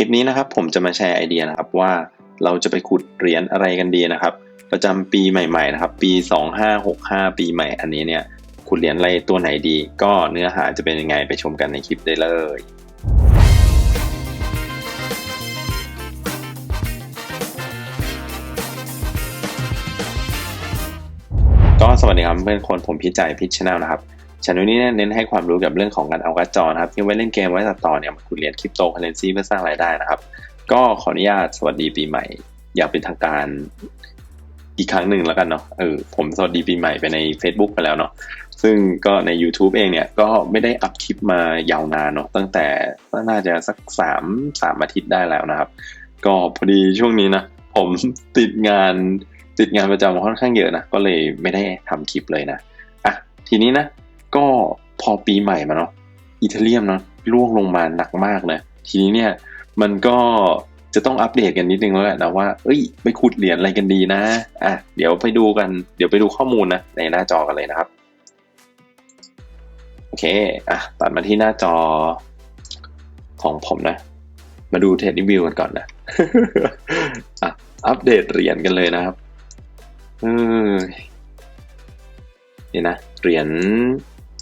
ลิปนี้นะครับผมจะมาแชร์ไอเดียนะครับว่าเราจะไปขุดเหรียญอะไรกันดีนะครับ ประจำปีใหม่ๆนะครับปี 2565 ปีใหม่อันนี้เนี่ยขุดเหรียญอะไรตัวไหนดี ก็เนื้อหาจะเป็นยังไงไปชมกันในคลิปได้เลยก็สวัสดีครับเพื่อนคนผมพิจัยพิชแนลนะครับ ช anel นี้เน้นให้ความรู้กับเรื่องของการเอาการ์ดจอนะครับที่ไว้เล่นเกมไว้ตัดต่อเนี่ยมาขุดเรียญคริปโตเคอเรนซีเพื่อสร้างรายได้นะครับ ก็ขออนุญาตสวัสดีปีใหม่ อย่างเป็นทางการอีกครั้งหนึ่งแล้วกันเนาะเออผมสวัสดีปีใหม่ไปใน Facebook ไปแล้วเนาะซึ่งก็ใน YouTube เองเนี่ยก็ไม่ได้อัพคลิปมายาวนานเนาะตั้งแต่น่าจะสักสามสามอาทิตย์ได้แล้วนะครับ ก็พอดีช่วงนี้นะผมติดงานติดงานประจำค่อนข้างเยอะนะก็เลยไม่ได้ทำคลิปเลยนะอะทีนี้นะ ก็พอปีใหม่มาเนาะอีเทเรียมเนาะล่วงลงมาหนักมากเลย ทีนี้เนี่ยมันก็จะต้องอัปเดตกันนิดนึงแล้วแหละนะว่า เอ้ย ไปขุดเหรียญอะไรกันดีนะ อะ เดี๋ยวไปดูกัน เดี๋ยวไปดูข้อมูลนะ ในหน้าจอกันเลยนะครับ โอเค อะ ตัดมาที่หน้าจอของผมนะ มาดูเทรดดิวิวกันก่อนนะ อะ อัปเดตเหรียญกันเลยนะครับเออนี่นะ เหรียญ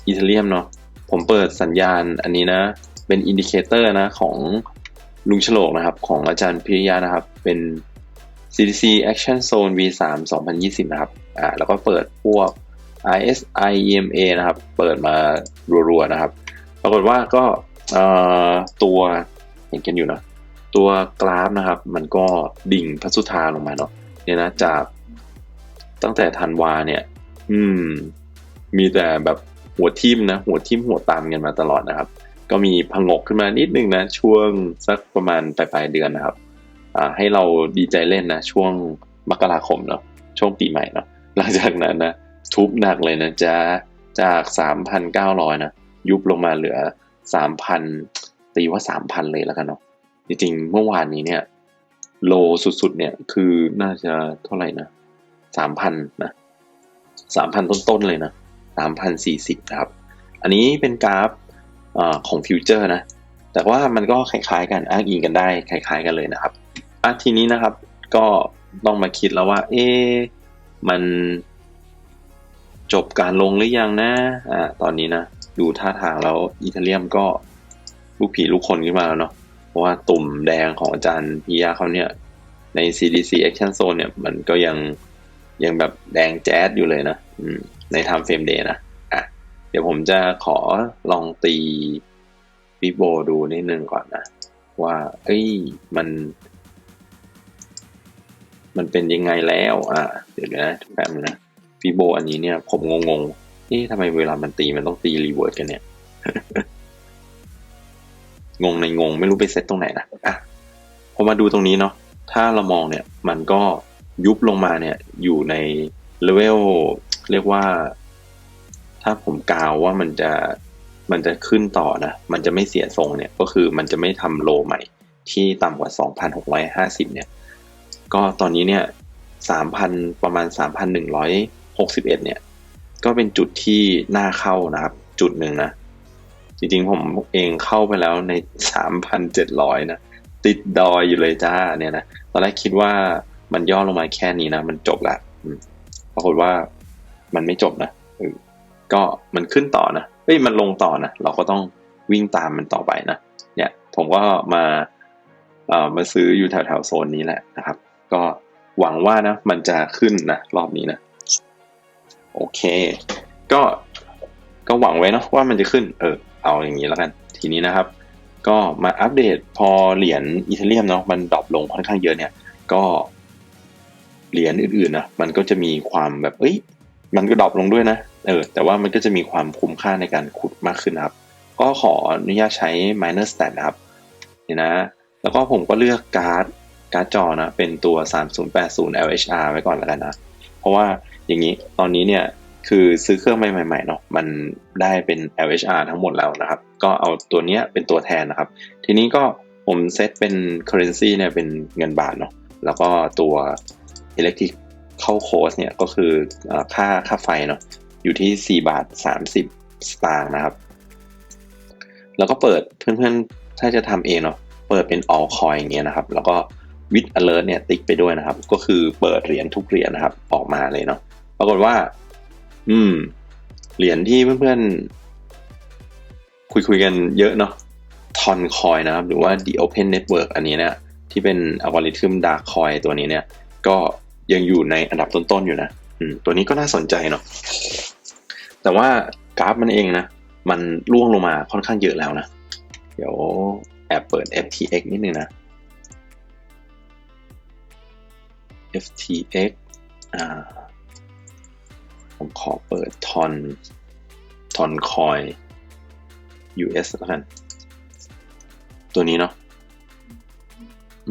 อีเทเรียมเนาะผมเปิดสัญญาณอันนี้นะ เป็นอินดิเคเตอร์นะของลุงฉลกนะครับ ของอาจารย์พิริยานะครับ เป็น CDC Action Zone V3 2020 นะครับอ่าแล้วก็เปิดพวก RSI EMA นะครับ เปิดมารัวๆนะครับ ปรากฏว่าก็เอ่อตัวเห็นกันอยู่นะตัวกราฟนะครับ มันก็ดิ่งพัสุธาลงมาเนาะเนี่ยนะจากตั้งแต่ธันวาเนี่ย อืม มีแต่แบบ หัวทิ่มนะ หัวทิ่มหัวตามกันมาตลอดนะครับ ก็มีพงกขึ้นมานิดนึงนะ ช่วงสักประมาณปลายปลายเดือนนะครับให้เราดีใจเล่นนะ ช่วงมกราคมเนาะช่วงปีใหม่เนาะหลังจากนั้นนะทุบหนักเลยนะจ๊ะจากสามพันเก้าร้อยนะ ยุบลงมาเหลือสามพันตีว่าสามพันเลยแล้วกันเนาะจริงๆ เมื่อวานนี้เนี่ยโลสุดๆ เนี่ยคือน่าจะเท่าไหร่นะสามพันนะสามพันต้นๆ เลยนะ สามพันะครับ อันนี้เป็นกราฟอของฟิวเจอร์นะ แต่ว่ามันก็คล้ายๆกันอ้างอิงกันได้คล้าย ๆ กันเลยนะครับอะทีนี้นะครับก็ต้องมาคิดแล้วว่า เอ๊มันจบการลงหรือยังนะอ่าตอนนี้นะ ดูท่าทางแล้วอีเทเรียมก็ลูกผีลูกคนขึ้นมาแล้วเนาะ เพราะว่าตุ่มแดงของอาจารย์พิยาเขาเนี่ย ใน CDC Action Zone เนี่ย มันก็ยังยังแบบแดงแจ๊ดอยู่เลยนะ อืม ใน Time Frame Day นะอะเดี๋ยวผมจะขอลองตีบิโบดูนิดนึงก่อนนะ ว่า เอ้ยมัน มันเป็นยังไงแล้ว อะเดี๋ยวนะแป๊บนึงนะฟิโบอันนี้เนี่ย ผมงงๆเอ๊ะทำไมเวลามันตีมันต้องตีรีเวิร์ดกันเนี่ยงงในงงไม่รู้ไปเซตตรงไหนนะอะพอมาดูตรงนี้เนาะถ้าเรามองเนี่ย มันก็ยุบลงมาเนี่ยอยู่ใน เลเวลเรียกว่า ถ้าผมกล่าวว่ามันจะมันจะขึ้นต่อนะ มันจะไม่เสียทรงเนี่ย ก็คือมันจะไม่ทำโลใหม่ที่ต่ำกว่า 2,650 เนี่ย ก็ตอนนี้เนี่ย 3,000 ประมาณ 3,161 เนี่ย ก็เป็นจุดที่น่าเข้านะครับ จุดหนึ่งนะ จริงๆผมเองเข้าไปแล้วใน 3,700 นะ ติดดอยอยู่เลยจ้าเนี่ยนะ ตอนแรกคิดว่ามันย่อลงมาแค่นี้นะ มันจบละ รากฏว่ามันไม่จบนะก็มันขึ้นต่อนะเอ้ยมันลงต่อนะเราก็ต้องวิ่งตามมันต่อไปนะเนี่ยผมก็มาเอ่อมาซื้ออยู่แถวๆโซนนี้แหละนะครับ ก็หวังว่านะมันจะขึ้นนะรอบนี้นะโอเค ก็ก็หวังไว้นะว่ามันจะขึ้นเออเอาอย่างนี้แล้วกัน ทีนี้นะครับ ก็มาอัปเดตพอเหรียญอีเทเรียมเนาะมันดรอปลงค่อนข้างเยอะเนี่ย ก็ เหรียญอื่นๆนะมันก็จะมีความแบบเอ้ยมันก็ดรอปลงด้วยนะเออแต่ว่ามันก็จะมีความคุ้มค่าในการขุดมากขึ้นครับ ก็ขออนุญาตใช้ minor stat นะครับนี่นะ แล้วก็ผมก็เลือกการ์ดการ์ดจอนะเป็นตัว 3080 LHR ไว้ก่อนแล้วกันนะ เพราะว่าอย่างนี้ตอนนี้เนี่ยคือซื้อเครื่องใหม่ๆเนาะมันได้เป็น LHR ทั้งหมดแล้วนะครับ ก็เอาตัวเนี้ยเป็นตัวแทนนะครับ ทีนี้ก็ผมเซตเป็น currency เนี่ยเป็นเงินบาทเนาะแล้วก็ตัว electric เข้าโค้ดเนี่ยก็คือค่าค่าไฟเนาะอยู่ที่ 4 บาท 30 สตางค์นะครับ แล้วก็เปิดเพื่อนๆ ถ้าจะทำเองเนาะเปิดเป็น all coin อย่างเงี้ยนะครับ แล้วก็ with alert เนี่ยติ๊กไปด้วยนะครับ ก็คือเปิดเหรียญทุกเหรียญนะครับ ออกมาเลยเนาะปรากฏว่า อืม เหรียญที่เพื่อนๆ คุยคุยกันเยอะเนาะทอนคอยนะครับ หรือว่า the open network อันนี้เนี่ยที่เป็นอัลกอริทึมดาร์คอยตัวนี้เนี่ย ก็ ยังอยู่ในอันดับต้นๆอยู่นะอืมตัวนี้ก็น่าสนใจเนาะแต่ว่ากราฟมันเองนะ มันล่วงลงมาค่อนข้างเยอะแล้วนะ เดี๋ยวแอบเปิด FTX นิดนึงนะ FTX อ่า ผมขอเปิดทอนทอนคอย US แล้วกัน ตัวนี้เนาะ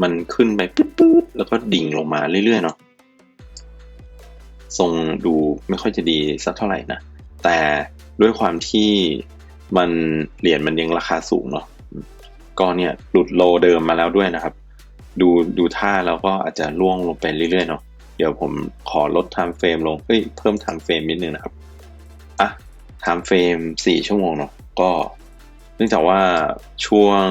มันขึ้นไปปื๊ดๆแล้วก็ดิ่งลงมาเรื่อยๆเนาะ ทรงดูไม่ค่อยจะดีสักเท่าไหร่นะแต่ด้วยความที่มันเหรียญมันยังราคาสูงเนาะก็เนี่ยหลุดโลเดิมมาแล้วด้วยนะครับ ดูดูท่าแล้วก็อาจจะล่วงลงไปเรื่อยๆเนาะเดี๋ยวผมขอลด time frame ลงเฮ้ยเพิ่ม time frame นิดนึงนะครับอะ time frame สี่ชั่วโมงเนาะก็เนื่องจากว่าช่วง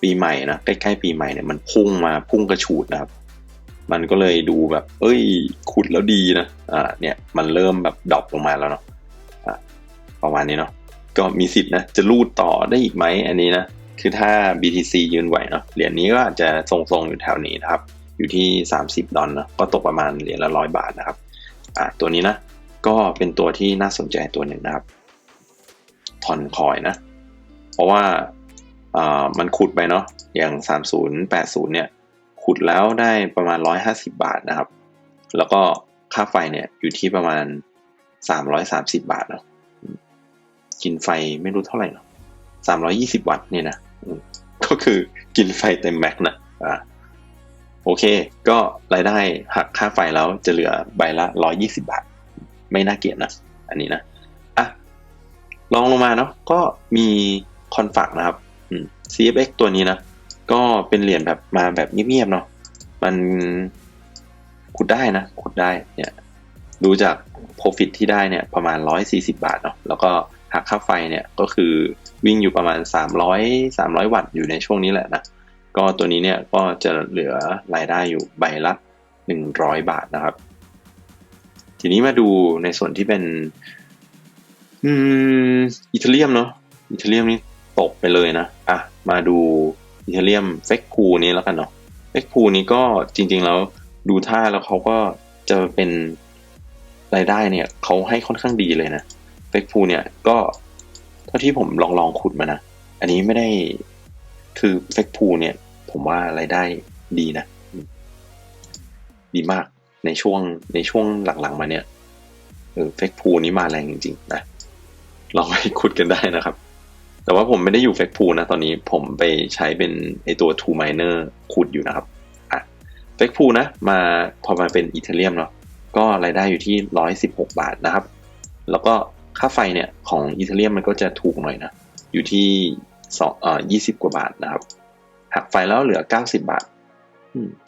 ปีใหม่นะใกล้ๆปีใหม่เนี่ยมันพุ่งมาพุ่งกระฉูดนะครับ มันก็เลยดูแบบ เอ้ย ขุดแล้วดีนะอ่าเนี่ย มันเริ่มแบบดรอปลงมาแล้วเนาะอะประมาณนี้เนาะก็มีสิทธิ์นะ จะรูดต่อได้อีกไหมอันนี้นะ คือถ้า BTC ยืนไหวเนาะเหรียญนี้ก็อาจจะทรงๆอยู่แถวนี้นะครับ อยู่ที่ 30 ดอลนะก็ตกประมาณเหรียญละร้อยบาทนะครับอะตัวนี้นะ ก็เป็นตัวที่น่าสนใจตัวหนึ่งนะครับทอนคอยนะ เพราะว่าอ่ามันขุดไปเนาะอย่าง 3080 เนี่ย ขุดแล้วได้ประมาณ 150 บาทนะครับ แล้วก็ค่าไฟเนี่ยอยู่ที่ประมาณ 330 บาทเนาะกินไฟไม่รู้เท่าไหร่เนาะ320 วัตต์เนี่ยนะก็คือกินไฟเต็มแม็กนะอ่าโอเค ก็รายได้หักค่าไฟแล้วจะเหลือใบละ 120 บาท ไม่น่าเกลียดนะ อันนี้นะอะลองลงมาเนาะก็มีคอนฝักนะครับ CFX ตัวนี้นะ ก็เป็นเหรียญแบบมาแบบเงียบๆเนาะมันขุดได้นะขุดได้เนี่ยดูจาก profit ที่ได้เนี่ยประมาณ 140 บาทเนาะแล้วก็หักค่าไฟเนี่ยก็คือวิ่งอยู่ประมาณ 300 300 วัตต์อยู่ในช่วงนี้แหละนะก็ตัวนี้เนี่ยก็จะเหลือรายได้อยู่ใบละ 100 บาทนะครับ ทีนี้มาดูในส่วนที่เป็นอืมอิตาเลียมเนาะอิตาเลียมนี่ตกไปเลยนะอะมาดู อิตาเลียมเฟกพูนี้แล้วกันเนาะเฟกพูนี้ก็จริง ๆ แล้วดูท่าแล้วเขาก็จะเป็นรายได้เนี่ยเขาให้ค่อนข้างดีเลยนะเฟกพูเนี่ยก็เท่าที่ผมลองลองขุดมานะอันนี้ไม่ได้คือเฟกพูเนี่ย ผมว่ารายได้ดีนะ ดีมากในช่วงในช่วงหลังๆมาเนี่ยเออเฟกพูนี้มาแรงจริงๆนะลองไปขุดกันได้นะครับ แต่ว่าผมไม่ได้อยู่เฟกพูนะ ตอนนี้ผมไปใช้เป็นไอตัว two miner ขุดอยู่นะครับอะเฟกพูนะ มาพอมาเป็นอีเทเรียมเนาะก็รายได้อยู่ที่ร้อยสิบหกบาทนะครับ แล้วก็ค่าไฟเนี่ยของอีเทเรียมมันก็จะถูกหน่อยนะ อยู่ที่สองเอ่อยี่สิบกว่าบาทนะครับ หักไฟแล้วเหลือเก้าสิบาท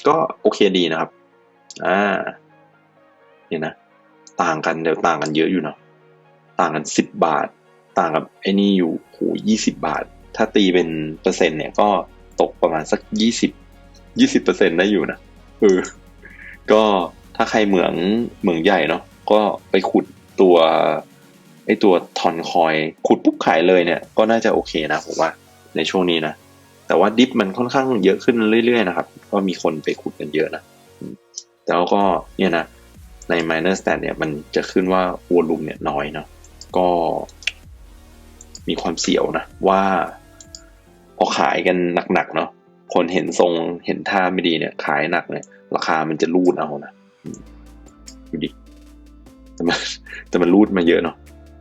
ก็โอเคดีนะครับ อ่า เนี่ยนะ ต่างกันเดี๋ยวต่างกันเยอะอยู่เนาะ ต่างกันสิบบาท ต่างกับไอ้นี่อยู่โหยี่สิบาท ถ้าตีเป็นเปอร์เซ็นต์เนี่ยก็ตกประมาณสักยี่สิบยี่สิบเปอร์เซ็นได้อยู่นะเออก็ถ้าใครเหมืองเหมืองใหญ่เนาะก็ไปขุดตัวไอตัวทอนคอยขุดปุ๊บขายเลยเนี่ยก็น่าจะโอเคนะผมว่าในช่วงนี้นะ แต่ว่าดิฟมันค่อนข้างเยอะขึ้นเรื่อยๆนะครับ ก็มีคนไปขุดกันเยอะนะแต่ก็เนี่ยนะใน minor stat เนี่ยมันจะขึ้นว่าวอลุ่มเนี่ยน้อยเนาะก็ มีความเสียวนะว่าพอขายกันหนักๆเนาะคนเห็นทรงเห็นท่าไม่ดีเนี่ย ขายหนักเนี่ย ราคามันจะรูดเอานะดูดิแต่มันแต่มันรูดมาเยอะเนาะ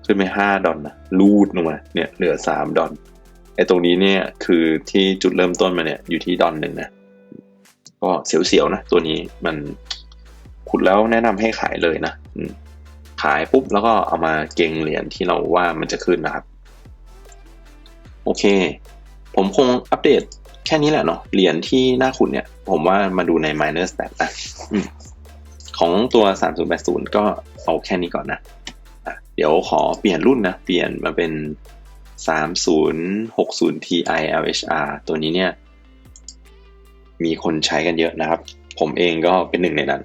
ขึ้นไปห้าดอลนะรูดลงมาเนี่ย เหลือสามดอลไอ้ตรงนี้เนี่ยคือที่จุดเริ่มต้นมาเนี่ยอยู่ที่ดอลหนึ่งนะก็เสียวๆนะตัวนี้มันขุดแล้วแนะนำให้ขายเลยนะขายปุ๊บแล้วก็เอามาเก่งเหรียญที่เราว่ามันจะขึ้นนะครับ โอเค ผมคงอัปเดตแค่นี้แหละเนาะเหรียญที่หน่าขุดเนี่ย ผมว่ามาดูใน minor stat นะของตัว 3080 ก็เอาแค่นี้ก่อนนะะเดี๋ยวขอเปลี่ยนรุ่นนะ เปลี่ยนมาเป็น 3060 Ti LHR ตัวนี้เนี่ย มีคนใช้กันเยอะนะครับ ผมเองก็เป็นหนึ่งในนั้น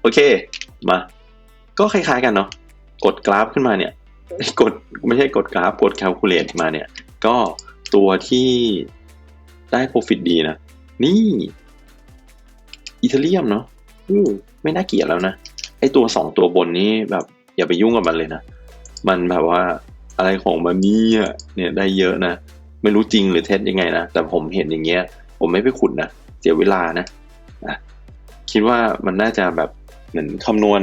โอเค มา ก็คล้ายๆกันเนาะกดกราฟขึ้นมาเนี่ย กดไม่ใช่กดกราฟกด calculate มาเนี่ย ก็ตัวที่ได้ profit ดีนะ นี่อีเทเรียมเนาะอือไม่น่าเกลียดแล้วนะ ไอตัวสองตัวบนนี้แบบอย่าไปยุ่งกับมันเลยนะ มันแบบว่าอะไรของมันนี่เนี่ยได้เยอะนะ ไม่รู้จริงหรือเท็จยังไงนะ แต่ผมเห็นอย่างเงี้ย ผมไม่ไปขุดนะ เสียเวลานะนะคิดว่ามันน่าจะแบบเหมือนคำนวณ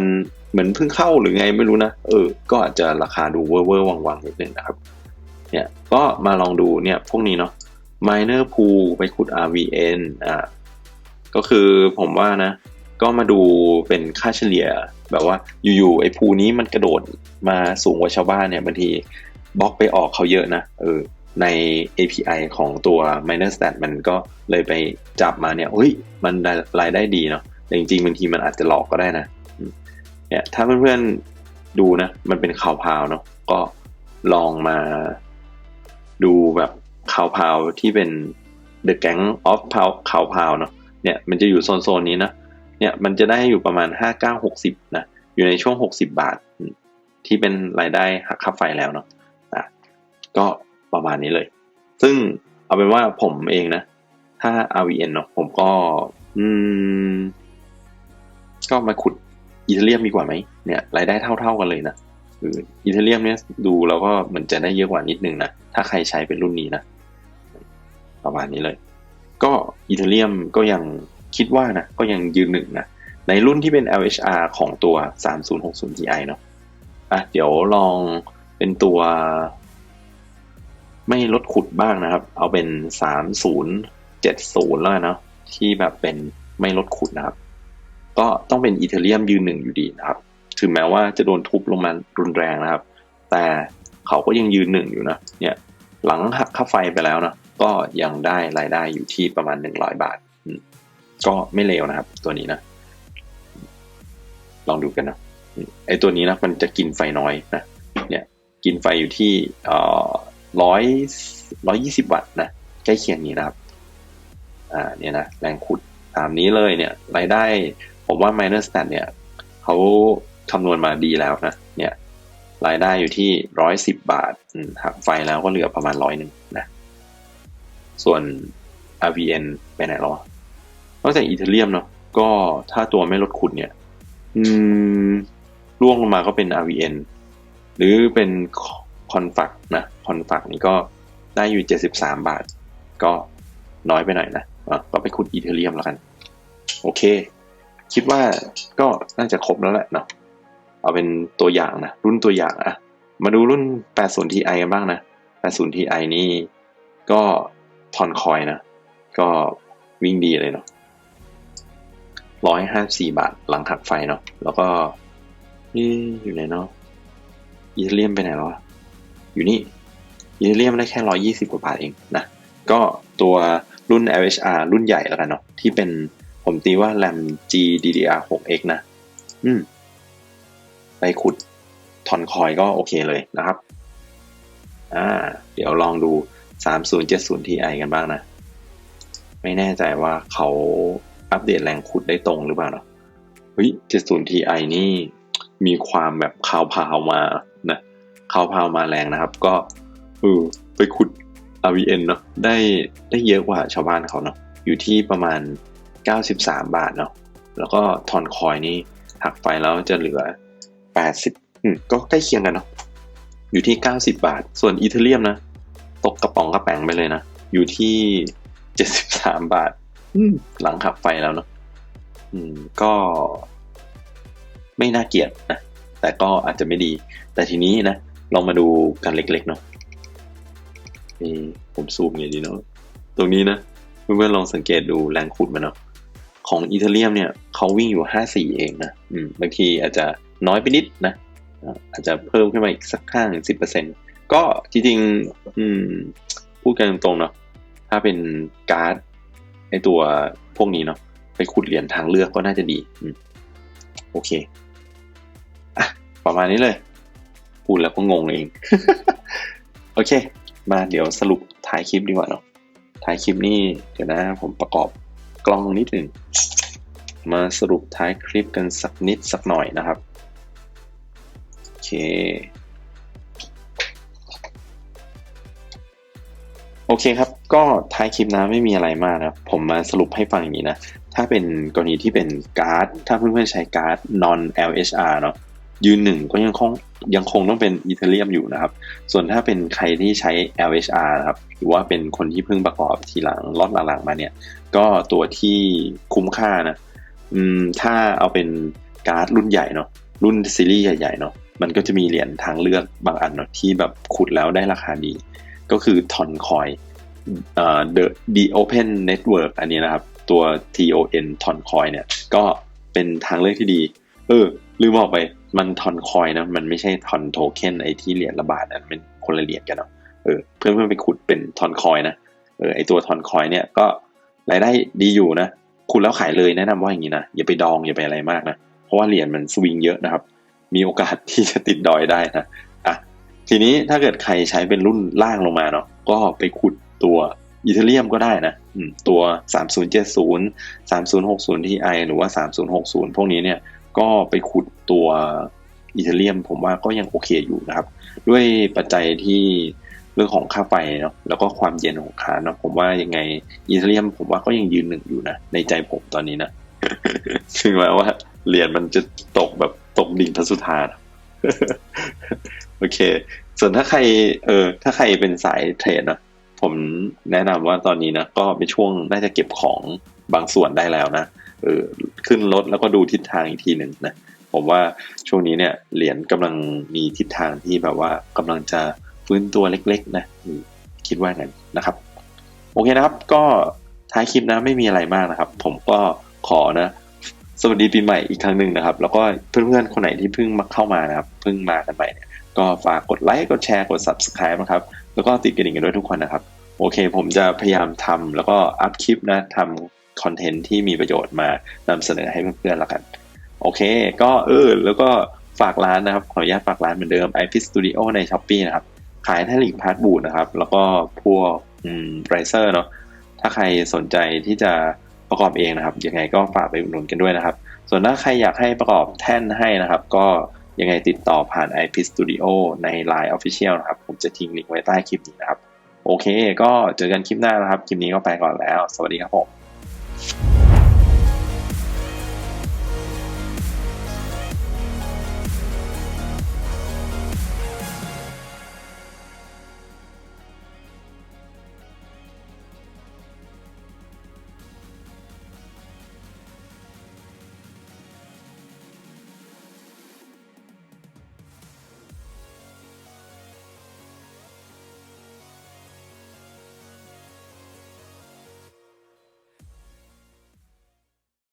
เหมือนเพิ่งเข้าหรือไงไม่รู้นะ เออ ก็อาจจะราคาดูเวอร์เวอร์วังๆนิดนึงนะครับ เนี่ย ก็มาลองดูเนี่ยพวกนี้เนาะ miner pool ไปขุด RVN อ่า ก็คือผมว่านะ ก็มาดูเป็นค่าเฉลี่ย แบบว่าอยู่ๆไอ้ภูนี้มันกระโดดมาสูงกว่าชาวบ้านเนี่ยบางทีบล็อกไปออกเขาเยอะนะ เออ ใน API ของตัว miner stat มันก็เลยไปจับมาเนี่ยเฮ้ย มันรายได้ดีเนาะแต่จริงๆบางทีมันอาจจะหลอกก็ได้นะ เนี่ยถ้าเพื่อนๆดูนะ มันเป็นข่าวพาวเนาะก็ลองมาดูแบบข่าวพาวที่เป็น The Gang of ข่าวพาวเนาะเนี่ยมันจะอยู่โซนๆนี้นะเนี่ยมันจะได้อยู่ประมาณห้าเก้าหกสิบนะอยู่ในช่วงหกสิบาท ที่เป็นรายได้หักค่าไฟแล้วเนาะอะก็ประมาณนี้เลย ซึ่งเอาเป็นว่าผมเองนะ ถ้า RVN เนาะผมก็ อืม ก็มาขุด อีเทเรียมดีกว่าไหมเนี่ยรายได้เท่าๆกันเลยนะคืออีเทเรียมเนี่ยดูแล้วก็เหมือนจะได้เยอะกว่านิดนึงนะถ้าใครใช้เป็นรุ่นนี้นะประมาณนี้เลย ก็อีเทเรียมก็ยังคิดว่านะก็ยังยืนหนึ่งนะในรุ่นที่เป็น LHR ของตัว 3060 Ti เนาะอะเดี๋ยวลองเป็นตัว ไม่ลดขุดบ้างนะครับ เอาเป็น 3070 แล้วนเนะที่แบบเป็นไม่ลดขุดนะครับ ก็ต้องเป็นอีเทเรียมยืนหนึ่งอยู่ดีนะครับ ถึงแม้ว่าจะโดนทุบลงมารุนแรงนะครับ แต่เขาก็ยังยืนหนึ่งอยู่นะ เนี่ยหลังหักค่าไฟไปแล้วนะ ก็ยังได้รายได้อยู่ที่ประมาณ 100 บาท ก็ไม่เลวนะครับ ตัวนี้นะ ลองดูกันนะ ไอตัวนี้นะมันจะกินไฟน้อยนะ เนี่ยกินไฟอยู่ที่เอ่อร้อยร้อยยี่สิบวัตต์นะใกล้เคียงนี้นะครับ อ่าเนี่ยนะแรงขุดตามนี้เลยเนี่ยรายได้ ผมว่า Miner Stat เนี่ยเขาคำนวณมาดีแล้วนะ เนี่ย รายได้อยู่ที่ร้อยสิบบาทหักไฟแล้วก็เหลือประมาณร้อยหนึ่งนะ ส่วน RVN ไปไหนแล้วนอกจากอีเทเรียมเนาะก็ถ้าตัวไม่ลดขุดเนี่ย อืมล่วงลงมาก็เป็น RVN หรือเป็นคอนฟักนะคอนฟักนี่ก็ได้อยู่ 73 บาท ก็น้อยไปหน่อยนะะก็ไปขุดอีเทเรียมแล้วกัน โอเค คิดว่าก็น่าจะครบแล้วแหละเนาะเอาเป็นตัวอย่างนะ รุ่นตัวอย่างอะมาดูรุ่น 80 Ti กันบ้างนะ 80 Ti นี่ก็ทอนคอยนะ ก็วิ่งดีเลยเนาะร้อยห้าสี่บาทหลังหักไฟเนาะแล้วก็นี่อยู่ไหนเนาะอีเทเรียมไปไหนแล้วอยู่นี่อีเทเรียมได้แค่ร้อยี่สิบกว่าบาทเองนะ ก็ตัวรุ่น LHR รุ่นใหญ่แล้วกันเนาะที่เป็น ผมตีว่า RAM GDDR 6X นะ อืม ไปขุดทอนคอยก็โอเคเลยนะครับ อ่า เดี๋ยวลองดู 3070 Ti กันบ้างนะ ไม่แน่ใจว่าเขาอัปเดตแรงขุดได้ตรงหรือเปล่าเนาะเฮ้ย 70 Ti นี่มีความแบบข่าวพาวมานะข่าวพาวมาแรงนะครับ ก็เออไปขุด RVN เนาะได้ได้เยอะกว่าชาวบ้านเขาเนาะอยู่ที่ประมาณ 93 บาทเนาะแล้วก็ทอนคอยนี่หักไฟแล้วจะเหลือ 80อืมก็ใกล้เคียงกันเนาะอยู่ที่ 90 บาท ส่วนอีเทเรียมนะ ตกกระป๋องกระแปงไปเลยนะ อยู่ที่ 73 บาทหลังขับไฟแล้วเนาะอืมก็ไม่น่าเกลียดนะ แต่ก็อาจจะไม่ดี แต่ทีนี้นะ ลองมาดูกันเล็กๆเนาะนี่ผมซูมไงดีเนาะตรงนี้นะเพื่อนๆลองสังเกตดูแรงขุดมันเนาะ ของอีเทเรียมเนี่ยเขาวิ่งอยู่ 54 เองนะอืมบางทีอาจจะน้อยไปนิดนะ อาจจะเพิ่มขึ้นมาอีกสักห้าถึงสิบเปอร์เซ็นก็จริงๆอืมพูดกันตรงๆเนาะถ้าเป็นการ์ดไอตัวพวกนี้เนาะไปขุดเหรียญทางเลือกก็น่าจะดีโอเคอะประมาณนี้เลย พูดแล้วก็งงเอง โอเค มาเดี๋ยวสรุปท้ายคลิปดีกว่าเนาะท้ายคลิปนี้เดี๋ยวนะผมประกอบ กล้องนิดหนึ่ง มาสรุปท้ายคลิปกันสักนิดสักหน่อยนะครับ โอเค โอเคครับ ก็ท้ายคลิปนะไม่มีอะไรมากนะผมมาสรุปให้ฟังอย่างนี้นะ ถ้าเป็นกรณีที่เป็นการ์ด ถ้าเพื่อนๆใช้การ์ด non LHR เนาะยืนหนึ่งก็ยังคง ยังคงต้องเป็นอีเทเรียมอยู่นะครับ ส่วนถ้าเป็นใครที่ใช้ LHR นะครับหรือว่าเป็นคนที่เพิ่งประกอบทีหลังลอตหลังๆมาเนี่ย ก็ตัวที่คุ้มค่านะอืมถ้าเอาเป็นการ์ดรุ่นใหญ่เนาะรุ่นซีรีส์ใหญ่ๆเนาะมันก็จะมีเหรียญทางเลือกบางอันเนาะที่แบบขุดแล้วได้ราคาดี ก็คือทอนคอยเอ่อ the the open network อันนี้นะครับ ตัว TON ทอนคอยเนี่ย ก็เป็นทางเลือกที่ดี เออลืมบอกไป มันทอนคอยนะ มันไม่ใช่ทอนโทเค็นไอที่เหรียญละบาทนะเป็นคนละเหรียญกันเนาะเออเพื่อนเพื่อนไปขุดเป็นทอนคอยนะเออไอตัวทอนคอยเนี่ยก็รายได้ดีอยู่นะขุดแล้วขายเลยแนะนำว่าอย่างนี้นะอย่าไปดองอย่าไปอะไรมากนะเพราะว่าเหรียญมันสวิงเยอะนะครับ มีโอกาสที่จะติดดอยได้นะอะทีนี้ถ้าเกิดใครใช้เป็นรุ่นล่างลงมาเนาะก็ไปขุดตัวอีเทเรียมก็ได้นะอืมตัว 3070 3060 Ti หรือว่า 3060 พวกนี้เนี่ย ก็ไปขุดตัวอีเทเรียม ผมว่าก็ยังโอเคอยู่นะครับ ด้วยปัจจัยที่เรื่องของค่าไฟเนาะแล้วก็ความเย็นของคานเนาะผมว่ายังไงอีเทเรียม ผมว่าก็ยังยืนหนึ่งอยู่นะในใจผมตอนนี้นะถึงแม้ว่าเหรียญมันจะตกแบบตกดิ่งทัสุธานะโอเค ส่วนถ้าใครเออถ้าใครเป็นสายเทรดนะผมแนะนำว่าตอนนี้นะก็เป็นช่วงน่าจะเก็บของบางส่วนได้แล้วนะ เออขึ้นรถแล้วก็ดูทิศทางอีกทีหนึ่งนะผมว่าช่วงนี้เนี่ยเหรียญกำลังมีทิศทางที่แบบว่ากำลังจะฟื้นตัวเล็กๆนะคิดว่างั้นนะครับ โอเคนะครับ ก็ท้ายคลิปนะไม่มีอะไรมากนะครับ ผมก็ขอนะสวัสดีปีใหม่อีกครั้งหนึ่งนะครับ แล้วก็เพื่อนๆคนไหนที่เพิ่งมาเข้ามานะครับเพิ่งมากันใหม่เนี่ยก็ฝากกดไลค์กดแชร์กด subscribe นะครับ แล้วก็ติดกระดิ่งกันด้วยทุกคนนะครับ โอเค ผมจะพยายามทำแล้วก็อัพคลิปนะทำ คอนเทนต์ที่มีประโยชน์มานำเสนอให้เพื่อนๆล้วกัน โอเค ก็เออ แล้วก็ฝากร้านนะครับ ขออนุญาตฝากร้านเหมือนเดิม IP Studio ใน s h อ p e e นะครับ ขายแท่นลิงพาร์ทบูดนะครับ แล้วก็พวกอืมไรเซอร์เนาะถ้าใครสนใจที่จะประกอบเองนะครับ ยังไงก็ฝากไปอุดหนุนกันด้วยนะครับ ส่วนถ้าใครอยากให้ประกอบแท่นให้นะครับ ก็ยังไงติดต่อผ่าน IP Studio ใน Line Official นะครับ ผมจะทิ้งลิงก์ไว้ใต้คลิปนี้นะครับ โอเค ก็เจอกันคลิปหน้านะครับ คลิปนี้ก็ไปก่อนแล้ว สวัสดีครับผม Thank you.